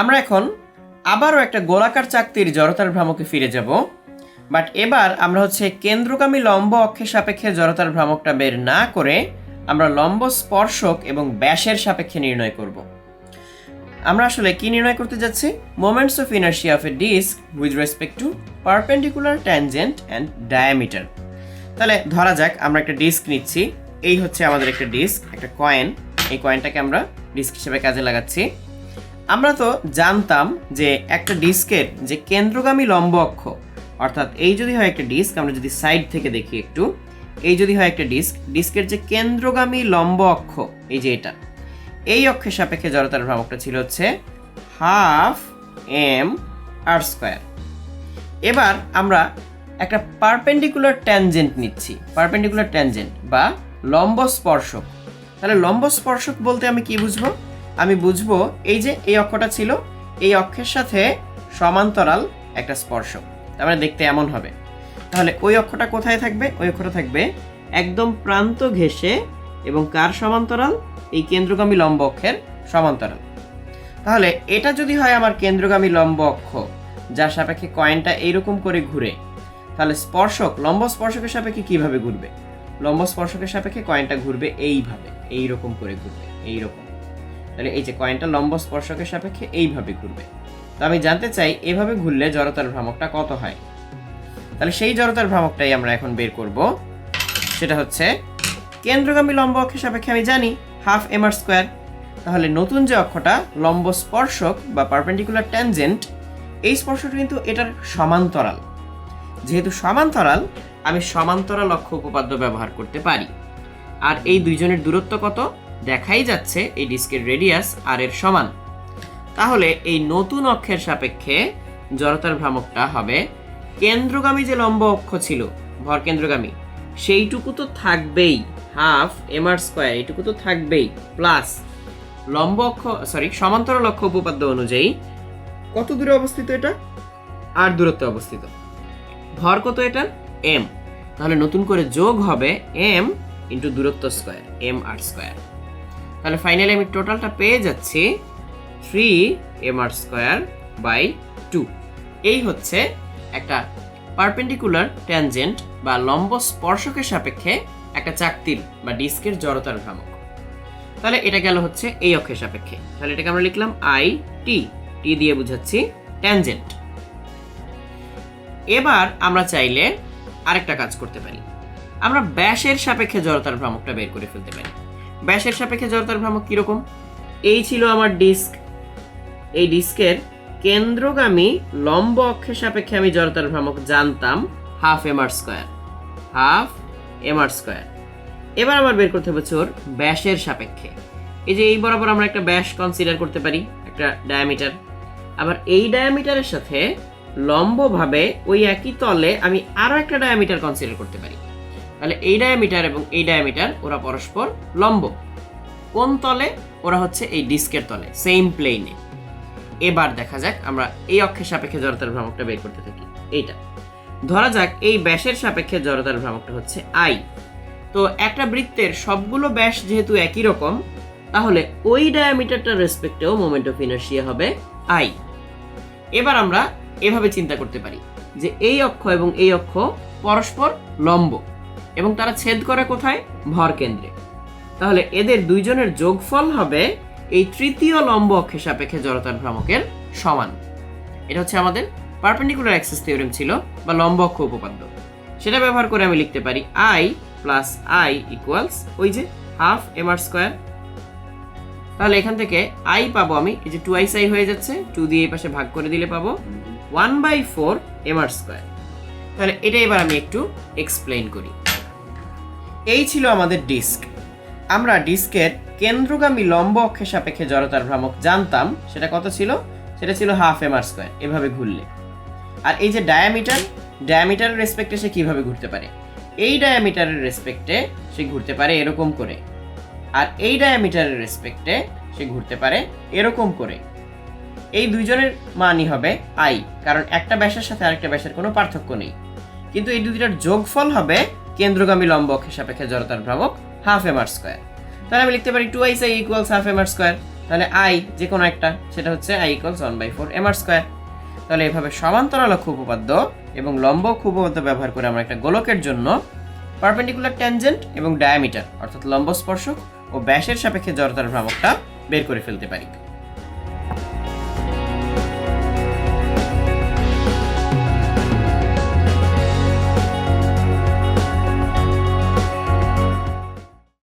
আমরা এখন আবারও একটা গোলাকার চাকতির জড়তার ভ্রামকে ফিরে যাব বাট এবার আমরা হচ্ছে কেন্দ্রগামী লম্ব অক্ষের সাপেক্ষে জড়তার ভ্রামকটা বের না করে আমরা লম্ব স্পর্শক এবং ব্যাসের সাপেক্ষে নির্ণয় করব। আমরা আসলে কি নির্ণয় করতে যাচ্ছি? Moments of inertia of a disc with respect to perpendicular tangent and diameter তাহলে ধরা যাক, আমরা একটা ডিস্ক নিচ্ছি। এই হচ্ছে আমাদের একটা ডিস্ক একটা কয়েন এই কয়েনটাকে আমরা ডিস্ক হিসেবে কাজে লাগাচ্ছি। আমরা তো জানতাম যে একটা ডিস্কের যে কেন্দ্রগামী লম্ব অক্ষ, অর্থাৎ এই যদি হয় একটা ডিস্ক, আমরা যদি সাইড থেকে দেখি একটু, এই যদি হয় একটা ডিস্ক, ডিস্কের যে কেন্দ্রগামী লম্ব অক্ষ, এই যে এটা, এই অক্ষের সাপেক্ষে জড়তার ভ্রামকটা ছিল হচ্ছে হাফ এম আর স্কোয়ার। এবার আমরা একটা পারপেন্ডিকুলার ট্যানজেন্ট নিচ্ছি, পারপেন্ডিকুলার ট্যানজেন্ট বা লম্ব স্পর্শক। তাহলে লম্ব স্পর্শক বলতে আমি কি বুঝব? আমি বুঝব এই যে এই অক্ষটা ছিল, এই অক্ষের সাথে সমান্তরাল একটা স্পর্শক তার মানে দেখতে এমন হবে। তাহলে ওই অক্ষটা কোথায় থাকবে? ওই অক্ষটা থাকবে একদম প্রান্ত ঘেঁষে এবং কার সমান্তরাল? এই কেন্দ্রগামী লম্ব অক্ষের সমান্তরাল। তাহলে এটা যদি হয় আমার কেন্দ্রগামী লম্ব অক্ষ, যার সাপেক্ষে কয়েনটা এইরকম করে ঘুরে, তাহলে স্পর্শক, লম্ব স্পর্শকের সাপেক্ষে কীভাবে ঘুরবে? লম্ব স্পর্শকের সাপেক্ষে কয়েনটা ঘুরবে এইভাবে, এইরকম করে ঘুরবে, এইরকম। তাহলে এই যে কয়েনটা লম্ব স্পর্শকের সাপেক্ষে এইভাবে ঘুরবে। তো আমি জানতে চাই, এভাবে ঘুরলে জড়তার ভ্রামকটা কত হয়? তাহলে সেই জড়তার ভ্রামকটাই আমরা এখন বের করব। সেটা হচ্ছে, কেন্দ্রগামী লম্ব অক্ষের সাপেক্ষে আমি জানি, হাফ এম আর স্কোয়ার। তাহলে নতুন যে অক্ষটা, লম্ব স্পর্শক বা পারপেন্ডিকুলার ট্যানজেন্ট, এই স্পর্শটা কিন্তু এটার সমান্তরাল। যেহেতু সমান্তরাল, আমি সমান্তরাল অক্ষ উপপাদ্য ব্যবহার করতে পারি। আর এই দুইজনের দূরত্ব কত? দেখাই যাচ্ছে এই ডিস্কের রেডিয়াস আর এর সমান। তাহলে এই নতুন অক্ষের সাপেক্ষে জড়তার ভ্রামকটা হবে কেন্দ্রগামী যে লম্ব অক্ষ ছিল, ভর কেন্দ্রগামী, সেইটুকু তো থাকবেই হাফ এম আর স্কোয়ার এইটুকু তো থাকবেই প্লাস লম্ব অক্ষ সরি সমান্তরাল অক্ষ উপপাদ্য অনুযায়ী কত দূরে অবস্থিত এটা? আর দূরত্বে অবস্থিত। ভর কত এটা? এম তাহলে নতুন করে যোগ হবে এম ইন্টু দূরত্ব স্কোয়ার এম আর স্কোয়ার তাহলে ফাইনালি আমি টোটালটা পেয়ে যাচ্ছি three M R square by two এই হচ্ছে একটা পারপেন্ডিকুলার ট্যানজেন্ট বা লম্ব স্পর্শকের সাপেক্ষে একটা চাকতির বা ডিস্কের জড়তার ভ্রামক। তাহলে এটা গেল হচ্ছে এই অক্ষের সাপেক্ষে। তাহলে এটাকে আমরা লিখলাম আই টি টি দিয়ে বুঝাচ্ছি ট্যানজেন্ট এবার আমরা চাইলে আরেকটা কাজ করতে পারি। আমরা ব্যাসের সাপেক্ষে জড়তার ভ্রামকটা বের করে ফেলতে পারি। ব্যাসের সাপেক্ষে জড়তার ভ্রামক কীরকম? এই ছিল আমার ডিস্ক। এই ডিস্কের কেন্দ্রগামী লম্ব অক্ষের সাপেক্ষে আমি জড়তার ভ্রামক জানতাম half M R square half M R square এবার আমার বের করতে হবে ওর ব্যাসের সাপেক্ষে। এই যে এই বরাবর আমরা একটা ব্যাস কনসিডার করতে পারি, একটা ডায়ামিটার আবার এই ডায়ামিটারের সাথে লম্বভাবে ওই একই তলে আমি আরও একটা ডায়ামিটার কনসিডার করতে পারি। তাহলে এই ডায়ামিটার এবং এই ডায়ামিটার ওরা পরস্পর লম্ব। কোন তলে? ওরা হচ্ছে এই ডিস্কের তলে সেম প্লেনে এবার দেখা যাক আমরা এই অক্ষের সাপেক্ষে জড়তার ভ্রামকটা বের করতে থাকি। এইটা। ধরা যাক এই ব্যাসের সাপেক্ষে জড়তার ভ্রামকটা হচ্ছে আই তো একটা বৃত্তের সবগুলো ব্যাস যেহেতু একই রকম, তাহলে ওই ডায়ামিটারটার রেসপেক্টেও মোমেন্ট অফ ইনার্শিয়া হবে আই এবার আমরা এভাবে চিন্তা করতে পারি যে এই অক্ষ এবং এই অক্ষ পরস্পর লম্ব। এবং তারা ছেদ করে কোথায়? ভর কেন্দ্রে। তাহলে এদের দুইজনের যোগফল হবে এই তৃতীয় লম্ব অক্ষের সাপেক্ষে জড়তার ভ্রামকের সমান। এটা হচ্ছে আমাদের পারপেন্ডিকুলার অ্যাক্সেস থিওরেম ছিল, বা লম্ব অক্ষ উপপাদ্য। সেটা ব্যবহার করে আমি লিখতে পারি আই প্লাস আই ইকুয়ালস ওই যে হাফ এম আর স্কোয়ার তাহলে এখান থেকে আই পাবো আমি, এই যে টু আইস আই হয়ে যাচ্ছে টু দিয়ে এই পাশে ভাগ করে দিলে পাবো one by four M R square তাহলে এটা এবার আমি একটু এক্সপ্লেইন করি। এই ছিল আমাদের ডিস্ক। আমরা ডিস্কের কেন্দ্রগামী লম্ব অক্ষের সাপেক্ষে জড়তার ভ্রামক জানতাম, সেটা কত ছিল? সেটা ছিল হাফ এম আর স্কোয়ার এভাবে ঘুরলে। আর এই যে ডায়ামিটার ডায়ামিটারের রেসপেক্টে সে কীভাবে ঘুরতে পারে? এই ডায়ামিটারের রেসপেক্টে সে ঘুরতে পারে এরকম করে। আর এই ডায়ামিটারের রেসপেক্টে সে ঘুরতে পারে এরকম করে। এই দুইজনের মানই হবে আই কারণ একটা ব্যাসের সাথে আরেকটা ব্যাসের কোনো পার্থক্য নেই। কিন্তু এই দুইটার যোগফল হবে কেন্দ্রগামী লম্ব অক্ষের সাপেক্ষে জড়তার ভ্রামক হাফ এম আর স্কোয়ার তাহলে আমি লিখতে পারি two I's I equals half M R square তাহলে আই যে কোনো একটা, সেটা হচ্ছে I equals one by four M R square তাহলে এভাবে সমান্তরাল অক্ষ উপপাদ্য এবং লম্ব অক্ষ উপপাদ্য ব্যবহার করে আমরা একটা গোলকের জন্য পারপেন্ডিকুলার ট্যানজেন্ট এবং ডায়ামিটার অর্থাৎ লম্ব স্পর্শক ও ব্যাসের সাপেক্ষে জড়তার ভ্রামকটা বের করে ফেলতে পারি।